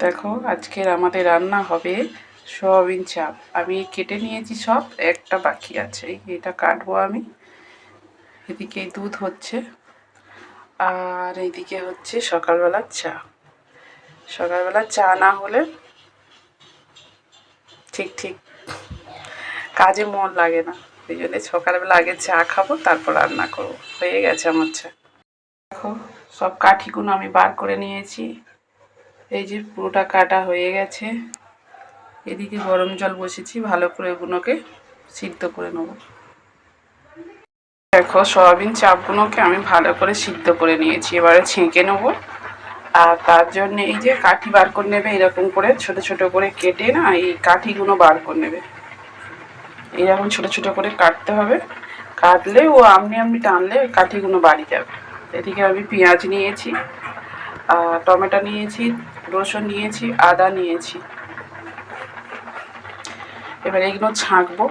দেখো, আজকের আমাদের রান্না হবে সয়াবিন চাপ। আমি কেটে নিয়েছি সব, একটা বাকি আছে। এটা কাটবো আমি। এদিকে দুধ হচ্ছে। আর এইদিকে হচ্ছে সকালবেলার চা। সকালবেলা চা না হলে ঠিক ঠিক কাজে মন লাগে না। এই জন্য সকালবেলা আগে চা খাব, তারপর রান্না করব। হয়ে গেছে আমার চা। দেখো, সব কাঠিগুলো আমি বার করে নিয়েছি। এই যে পুরোটা কাটা হয়ে গেছে। এদিকে গরম জল বসেছি, ভালো করে এগুলোকে সিদ্ধ করে নেব। দেখো, সয়াবিন চাপগুলোকে আমি ভালো করে সিদ্ধ করে নিয়েছি, এবারে ছেঁকে নেব। আর তার জন্য এই যে কাঠি বার করে নেবে, এরকম করে ছোট ছোট করে কেটে না এই কাঠিগুলো বার করে নেবে। এইরকম ছোট ছোট করে কাটতে হবে। কাটলে ও আমনি আমনি টানলে কাঠিগুলো বাড়ি যাবে। এদিকে আমি পেঁয়াজ নিয়েছি আর টমেটো নিয়েছি রসুন নিয়েছি, আদা নিয়েছি। এবার এগুলো ছাঁকবো।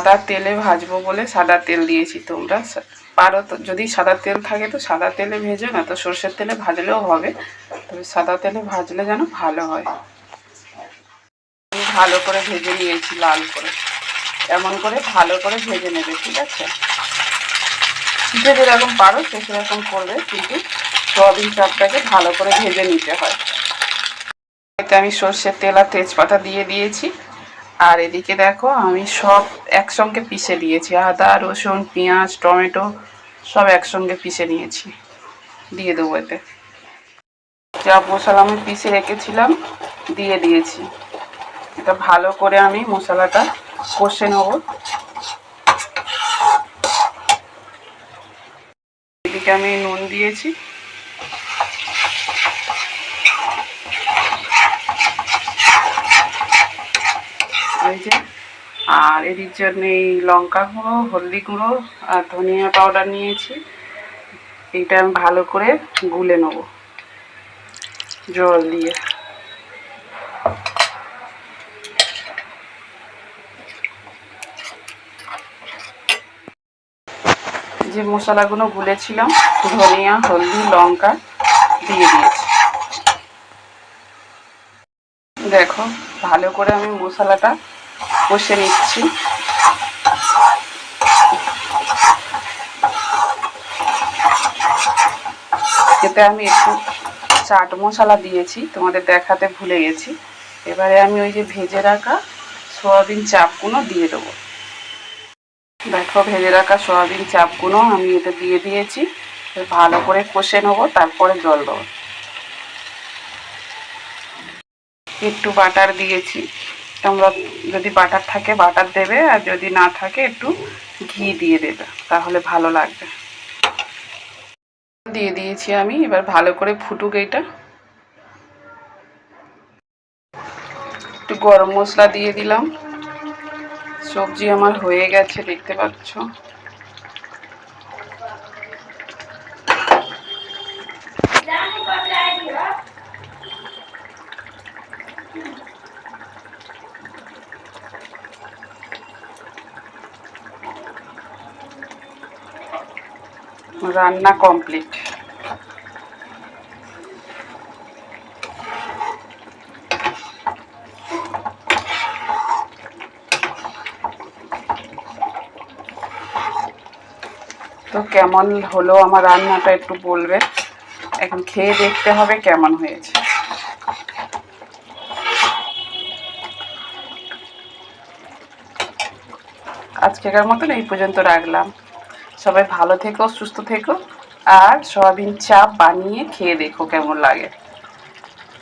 সাদা তেলে ভাজবো বলে সাদা তেল দিয়েছি তোমরা। পারো তো, যদি সাদা তেল থাকে তো সাদা তেলে ভেজো, না তো সর্ষের তেলে ভাজলেও হবে। তবে সাদা তেলে ভাজলে যেন ভালো হয়। আমি ভালো করে ভেজে নিয়েছি, লাল করে। এমন করে ভালো করে ভেজে নেবে, ঠিক আছে? যে যেরকম পারো সে সেরকম করবে, কিন্তু সয়াবিন চাপটাকে ভালো করে ভেজে নিতে হয়। এতে আমি সর্ষের তেল আর তেজপাতা দিয়ে দিয়েছি। আর এদিকে দেখো, আমি সব একসঙ্গে পিষে দিয়েছি। আদা, রসুন, পেঁয়াজ, টমেটো সব একসঙ্গে পিষে নিয়েছি। দিয়ে দেবো এতে। যা মশলা আমি পিষে রেখেছিলাম, দিয়ে দিয়েছি। এটা ভালো করে আমি মশলাটা কষে নেব। এদিকে আমি নুন দিয়েছি। এই আর এদিক জন্য এই লঙ্কা গুঁড়ো, হলদি গুঁড়ো আর ধনিয়া পাউডার নিয়েছি। এইটা আমি ভালো করে গুলে নেব জল দিয়ে। যে মশলাগুলো গুলেছিলাম, ধনিয়া, হলদি, লঙ্কা দিয়ে দিয়েছি। দেখো, ভালো করে আমি মশলাটা কষে নিচ্ছি। এতে আমি একটু চাট মশলা দিয়েছি, তোমাদের দেখাতে ভুলে গেছি। এবারে আমি ওই যে ভেজে রাখা সয়াবিন চাপগুলো দিয়ে দেবো। দেখো, ভেজে রাখা সয়াবিন চাপগুলো আমি এতে দিয়ে দিয়েছি। ভালো করে কষে নেব, তারপরে জল দেবো। একটু বাটার দিয়েছি। তোমরা যদি বাটার থাকে, বাটার দেবে, আর যদি না থাকে, একটু ঘি দিয়ে দেবে, তাহলে ভালো লাগবে। দিয়ে দিয়েছি আমি, এবার ভালো করে ফুটুক এইটা একটু গরম মশলা দিয়ে দিলাম। সবজি আমার হয়ে গেছে, দেখতে পাচ্ছ? রান্না কমপ্লিট তো কেমন হলো আমার রান্নাটা একটু বলবে? এখন খেয়ে দেখতে হবে কেমন হয়েছে। আজকেকার মতন এই পর্যন্ত রাখলাম। সবাই ভালো থেকো সুস্থ থেকো আর সয়াবিন চাপ বানিয়ে খেয়ে দেখো কেমন লাগে।